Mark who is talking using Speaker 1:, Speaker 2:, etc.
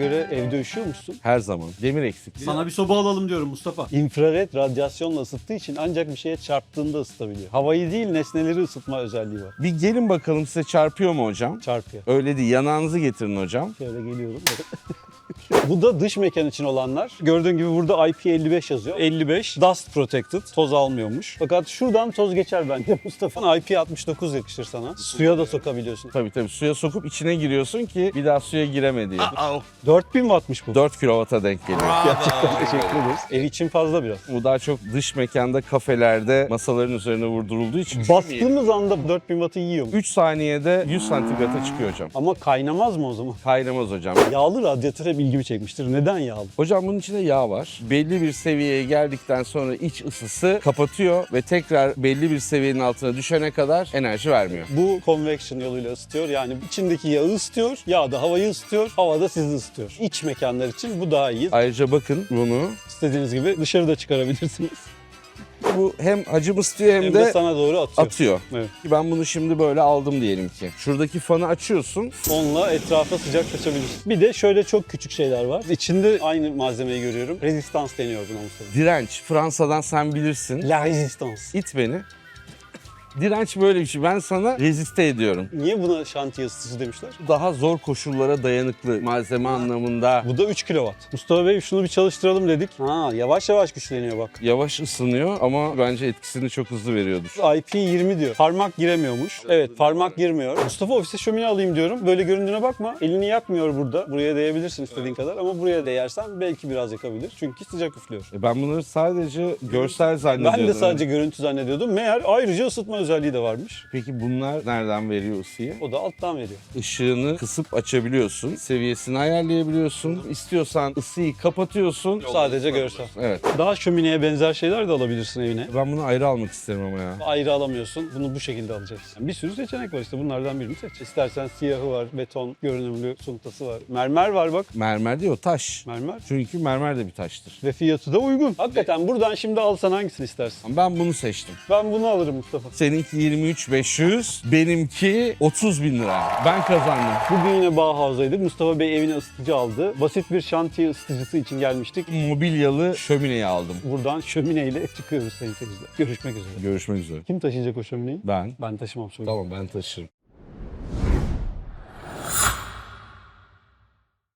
Speaker 1: göre evde üşüyor musun?
Speaker 2: Her zaman. Demir eksik.
Speaker 3: Sana bir soba alalım diyorum Mustafa.
Speaker 1: İnfrared radyasyonla ısıttığı için ancak bir şeye çarptığında ısıtabiliyor. Havayı değil nesneleri ısıtma özelliği var.
Speaker 2: Bir gelin bakalım size çarpıyor mu hocam?
Speaker 1: Çarpıyor.
Speaker 2: Öyle değil. Yanağınızı getirin hocam.
Speaker 1: Şöyle geliyorum. Bu da dış mekan için olanlar. Gördüğün gibi burada IP55 yazıyor. 55 dust protected. Toz almıyormuş. Fakat şuradan toz geçer bence Mustafa. IP69 yakışır sana. Suya da sokabiliyorsun.
Speaker 2: Tabii tabii suya sokup içine giriyorsun ki bir daha suya gireme diye.
Speaker 1: 4000 wattmış bu.
Speaker 2: 4 kilovata denk geliyor.
Speaker 1: Gerçekten teşekkür ederiz. Ev için fazla biraz.
Speaker 2: Bu daha çok dış mekanda, kafelerde masaların üzerine vurdurulduğu için.
Speaker 1: Bastığımız anda 4000 wattı yiyor mu?
Speaker 2: 3 saniyede 100 santigrata çıkıyor hocam.
Speaker 1: Ama kaynamaz mı o zaman?
Speaker 2: Kaynamaz hocam.
Speaker 1: Yağlı radyatör hep ilgimi çekmiştir. Neden yağlı?
Speaker 2: Hocam bunun içinde yağ var. Belli bir seviyeye geldikten sonra iç ısısı kapatıyor ve tekrar belli bir seviyenin altına düşene kadar enerji vermiyor.
Speaker 1: Bu convection yoluyla ısıtıyor. Yani içindeki yağı ısıtıyor, yağ da havayı ısıtıyor, hava da sizi ısıtıyor. İç mekanlar için bu daha iyi.
Speaker 2: Ayrıca bakın bunu.
Speaker 1: İstediğiniz gibi dışarıda çıkarabilirsiniz.
Speaker 2: Bu hem hacim ısıtıyor hem,
Speaker 1: Hem
Speaker 2: de,
Speaker 1: de sana doğru atıyor.
Speaker 2: atıyor.
Speaker 1: Evet.
Speaker 2: Ben bunu şimdi böyle aldım diyelim ki. Şuradaki fanı açıyorsun.
Speaker 1: Onunla etrafa sıcak saçabilirsin. Bir de şöyle çok küçük şeyler var. İçinde aynı malzemeyi görüyorum. Rezistans deniyor buna.
Speaker 2: Direnç. Fransa'dan sen bilirsin.
Speaker 1: La resistance.
Speaker 2: İt beni. Direnç böyle bir şey. Ben sana reziste ediyorum.
Speaker 1: Niye buna şantiye ısıtıcı demişler?
Speaker 2: Daha zor koşullara dayanıklı malzeme anlamında.
Speaker 1: Bu da 3 kW. Mustafa Bey şunu bir çalıştıralım dedik. Ha yavaş yavaş güçleniyor bak.
Speaker 2: Yavaş ısınıyor ama bence etkisini çok hızlı veriyordur.
Speaker 1: IP20 diyor. Parmak giremiyormuş. Evet parmak girmiyor. Mustafa ofise şömine alayım diyorum. Böyle göründüğüne bakma. Elini yakmıyor burada. Buraya değebilirsin istediğin kadar ama buraya değersen belki biraz yakabilir. Çünkü sıcak üflüyor.
Speaker 2: E Ben bunları sadece görsel zannediyordum.
Speaker 1: Ben de sadece görüntü zannediyordum. Meğer ayrıca ısıtma özelliği de varmış.
Speaker 2: Peki bunlar nereden veriyor ısıyı?
Speaker 1: O da alttan veriyor.
Speaker 2: Işığını kısıp açabiliyorsun. Seviyesini ayarlayabiliyorsun. İstiyorsan ısıyı kapatıyorsun.
Speaker 1: Sadece görsel.
Speaker 2: Evet.
Speaker 1: Daha şömineye benzer şeyler de alabilirsin evine.
Speaker 2: Ben bunu ayrı almak isterim ama ya.
Speaker 1: Ayrı alamıyorsun. Bunu bu şekilde alacaksın. Bir sürü seçenek var işte. Bunlardan birini seç. İstersen siyahı var, beton, görünümlü suntası var. Mermer var bak.
Speaker 2: Mermer değil o taş.
Speaker 1: Mermer.
Speaker 2: Çünkü mermer de bir taştır.
Speaker 1: Ve fiyatı da uygun. Hakikaten buradan şimdi alsan hangisini istersin?
Speaker 2: Ben bunu seçtim.
Speaker 1: Ben bunu alırım Mustafa.
Speaker 2: Seninki 23.500, benimki 30 bin lira. Ben kazandım.
Speaker 1: Bugün yine Bauhaus'daydık. Mustafa Bey evine ısıtıcı aldı. Basit bir şantiye ısıtıcısı için gelmiştik.
Speaker 2: Mobilyalı şömineyi aldım.
Speaker 1: Buradan şömineyle çıkıyoruz sayın seyirciler. Görüşmek üzere.
Speaker 2: Görüşmek üzere.
Speaker 1: Kim taşıyacak o şömineyi?
Speaker 2: Ben.
Speaker 1: Ben taşımam şömine.
Speaker 2: Tamam ben taşırım.